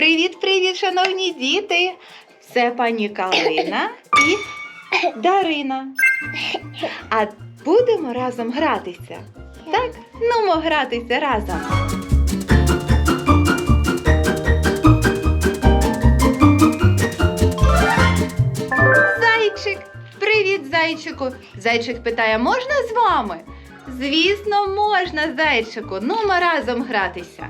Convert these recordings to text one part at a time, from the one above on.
Привіт-привіт, шановні діти! Це пані Калина і Дарина. А будемо разом гратися. Так? Нумо гратися разом. Зайчик! Привіт, зайчику! Зайчик питає, можна з вами? Звісно, можна, зайчику. Нумо разом гратися.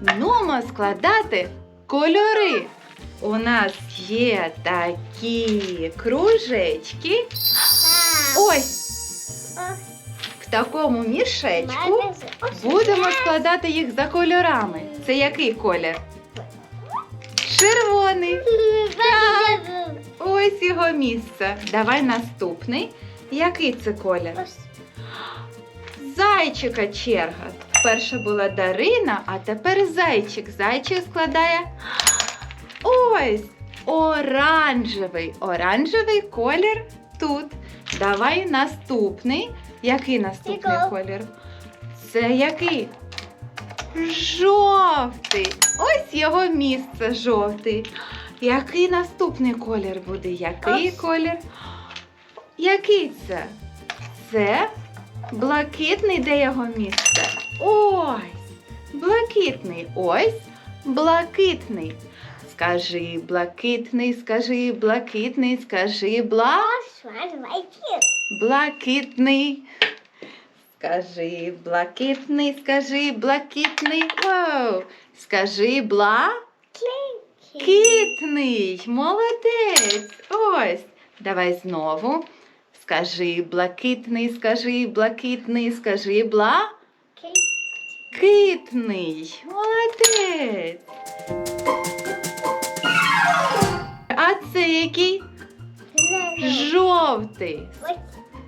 Нумо складати кольори. У нас є такі кружечки. Ось в такому мішечку будемо складати їх за кольорами. Це який колір? Червоний. Ось його місце. Давай наступний. Який це колір? Зайчика черга. Перша була Дарина, а тепер зайчик. Зайчик складає ось оранжевий. Оранжевий колір тут. Давай наступний. Який наступний Який? колір? Це який? Жовтий. Ось його місце жовтий. Який наступний колір буде? Який Ось. колір? Який це? Це блакитний, де його місце? Ось. Блакитний. Ось блакитний. Скажи блакитний, скажи блакитний, скажи бла. Блакитний. Скажи блакитний, скажи блакитний. Вау. Скажи блакитний. Молодець. Ось. Давай знову. Скажи блакитний, скажи блакитний, скажи блакитний. Молодець. А це який? Жовтий.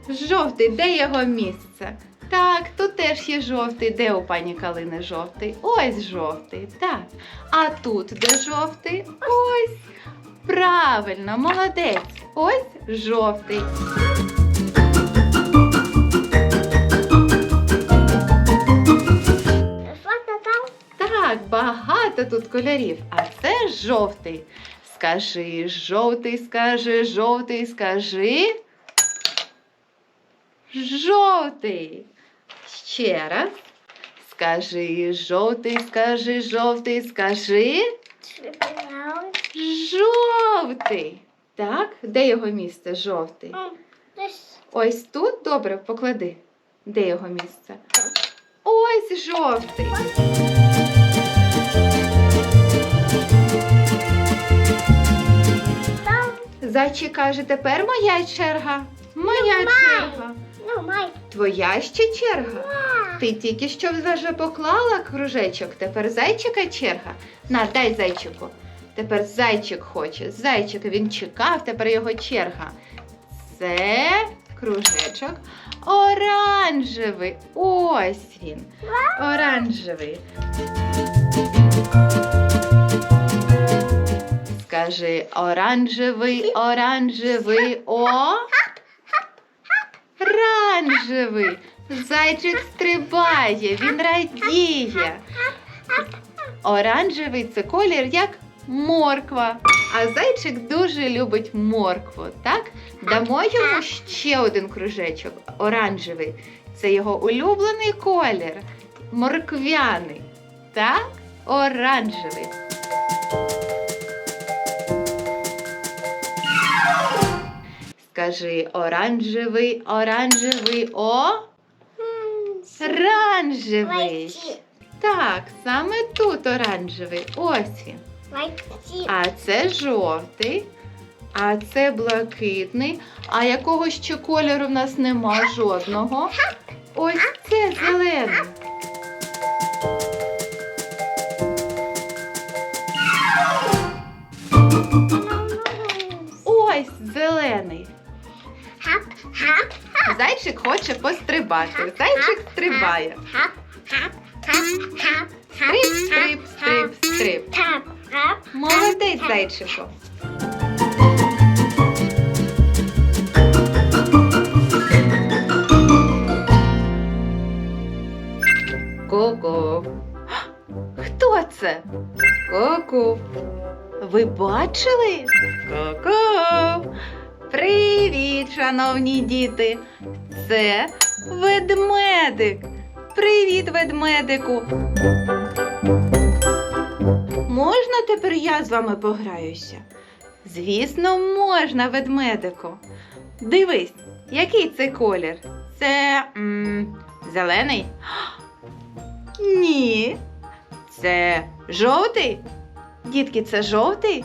Жовтий, де його місце? Так, тут теж є жовтий. Де у пані Калини жовтий? Ось жовтий, так. А тут де жовтий? Ось. Правильно, молодець. Ось жовтий. Кольорів. А це жовтий. Скажи жовтий, скажи жовтий, скажи. Жовтий. Ще раз. Скажи жовтий, скажи жовтий, скажи. Жовтий. Так, де його місце жовтий? Ось тут добре поклади. Де його місце? Ось жовтий. Зайчик каже, тепер моя черга. Моя черга. Твоя ще черга. Ти тільки що вже поклала кружечок, тепер зайчика черга. На, дай зайчику. Тепер зайчик хоче. Зайчик він чекав, тепер його черга. Це кружечок оранжевий. Ось він. Оранжевий. Скажи оранжевий, оранжевий, о. Оранжевий. Зайчик стрибає, він радіє. Оранжевий це колір як морква. А зайчик дуже любить моркву, так? Дамо йому ще один кружечок оранжевий. Це його улюблений колір. Морквяний. Так? Оранжевий. Скажи оранжевий, оранжевий, о. Оранжевий. Так, саме тут оранжевий. Ось він. А це жовтий, а це блакитний. А якого ще кольору в нас нема жодного. Ось це зелений. Хоче пострибати. Зайчик стрибає. Стрип, стрип, стрип, стрип. Молодець, зайчику. Ку-ку. Хто це? Ку-ку. Ви бачили? Ку-ку. Шановні діти. Це ведмедик. Привіт, ведмедику. Можна тепер я з вами пограюся? Звісно, можна, ведмедику. Дивись, який це колір? Це м, зелений? Ні. Це жовтий? Дітки, це жовтий?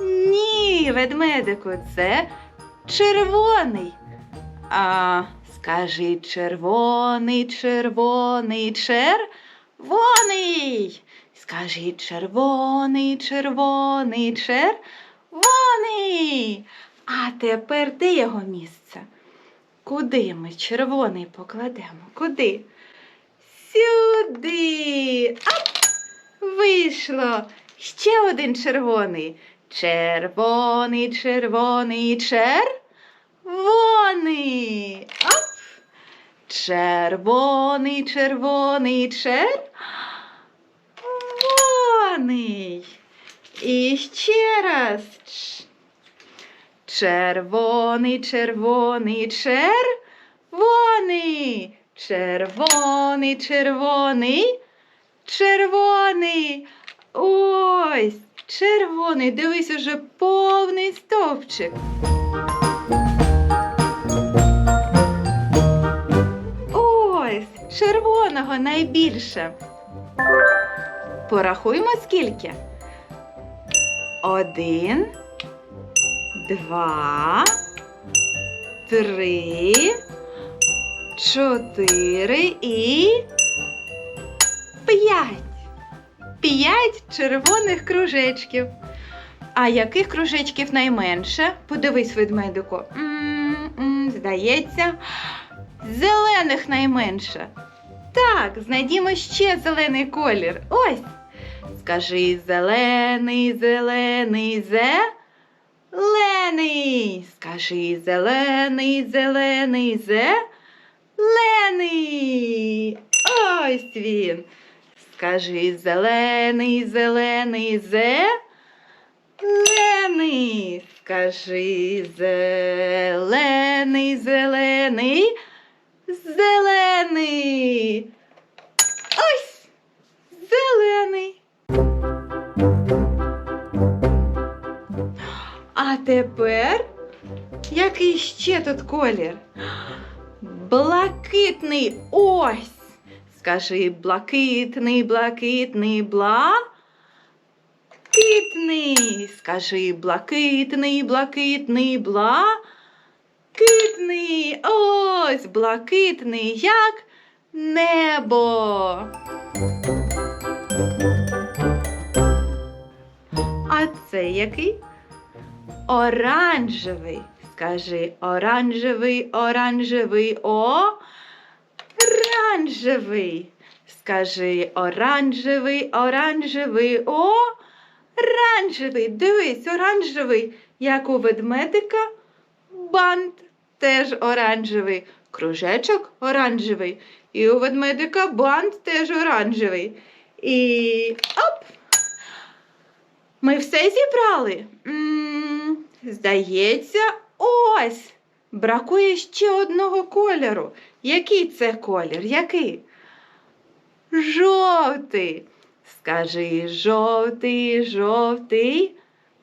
Ні, ведмедику, це червоний. А скажи червоний, червоний, червоний. Скажи червоний, червоний, червоний. А тепер де його місце? Куди ми червоний покладемо? Куди? Сюди. Ап! Вийшло. Ще один червоний. Червоний, червоний, червоний. Ап! Червоний, червоний, червоний. І ще раз. Червоний, червоний, червоний. Червоний, червоний, червоний. Ось, червоний. Дивись, уже повний стовпчик. Ось, червоного найбільше. Порахуємо скільки. Один, два, три, чотири і п'ять. П'ять червоних кружечків. А яких кружечків найменше? Подивись, ведмедику. М-м, Здається, зелених найменше. Так, знайдімо ще зелений колір. Ось. Скажи зелений, зелений, зелений. Скажи зелений, зелений, зелений. Ось він. Скажи зелений, зелений, зелений. Скажи зелений, зелений, зелений. Ось зелений. А тепер який ще тут колір? Блакитний. Ось. Скажи блакитний, блакитний, блакитний. Скажи блакитний, блакитний, блакитний. Ось блакитний, як небо. А це який? Оранжевий. Скажи оранжевий, оранжевий, оранжевий. Скажи оранжевий, оранжевий, о, оранжевий. Дивись, оранжевий, як у ведмедика. Бант теж оранжевий. Кружечок оранжевий. І у ведмедика бант теж оранжевий. І оп! Ми все зібрали? м здається, ось. Бракує ще одного кольору. Який це колір? Який? Жовтий. Скажи жовтий, жовтий,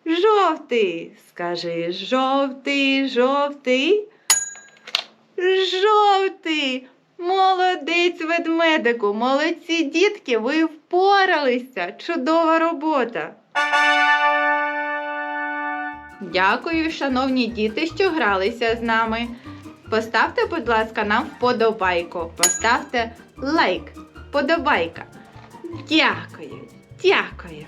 жовтий. Скажи жовтий, жовтий. Жовтий. Молодець ведмедику, молодці дітки, ви впоралися. Чудова робота. Дякую, шановні діти, що гралися з нами. Поставте, будь ласка, нам вподобайку. Поставте лайк. Вподобайка. Дякую, дякую.